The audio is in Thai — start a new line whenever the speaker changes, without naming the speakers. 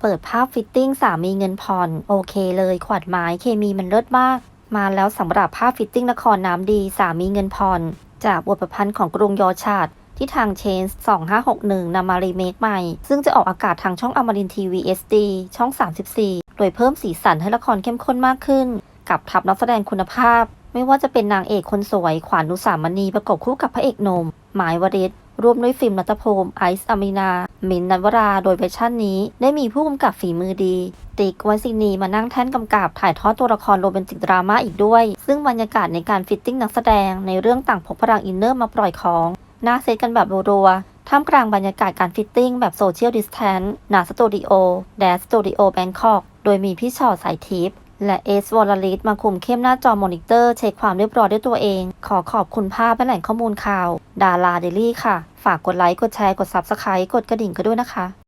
เปิดภาพฟิตติ้งสามีเงินผ่อน โอเคเลยขวัดไม้เคมีมันเลิศมาก มาแล้วสำหรับภาพฟิตติ้งละครน้ำดีสามีเงินผ่อน จากบทประพันธ์ของกรุงยอชาดที่ทางเชนส์2561นำมารีเมคใหม่ ซึ่งจะออกอากาศทางช่องอมรินทีวี SD ช่อง 34 โดยเพิ่มสีสันให้ละครเข้มข้นมากขึ้น กับทัพนักแสดงคุณภาพ ไม่ว่าจะเป็นนางเอกคนสวยขวานนุสามณีประกบคู่กับพระเอกหนุ่มหมายวริศ ร่วมด้วยฟิล์มรัตภูมิไอซ์อามินา มินนันวรา โดยเวอร์ชันนี้ ได้มีผู้กำกับฝีมือดี ติ๊กวันซินีมานั่งแท่นกำกับถ่ายทอดตัวละครโรแมนติกดราม่าอีกด้วย ซึ่งบรรยากาศในการฟิตติ้งนักแสดงในเรื่องต่างพกพลังอินเนอร์มาปล่อยของหน้าเซตกันแบบรัวๆท่ามกลางบรรยากาศการฟิตติ้งแบบโซเชียลดิสแทนหนาสตูดิโอแดสสตูดิโอแบงคอก โดยมีพี่ชอสายทิพย์ และเอสวอลลิตมาคุมเข้มหน้าจอมอนิเตอร์ เช็คความเรียบร้อยด้วยตัวเอง ขอขอบคุณภาพและแหล่งข้อมูลข่าว ดาราเดลี่ค่ะ ฝากกดไลค์ กดแชร์ กด Subscribe กดกระดิ่งก็ด้วยนะคะ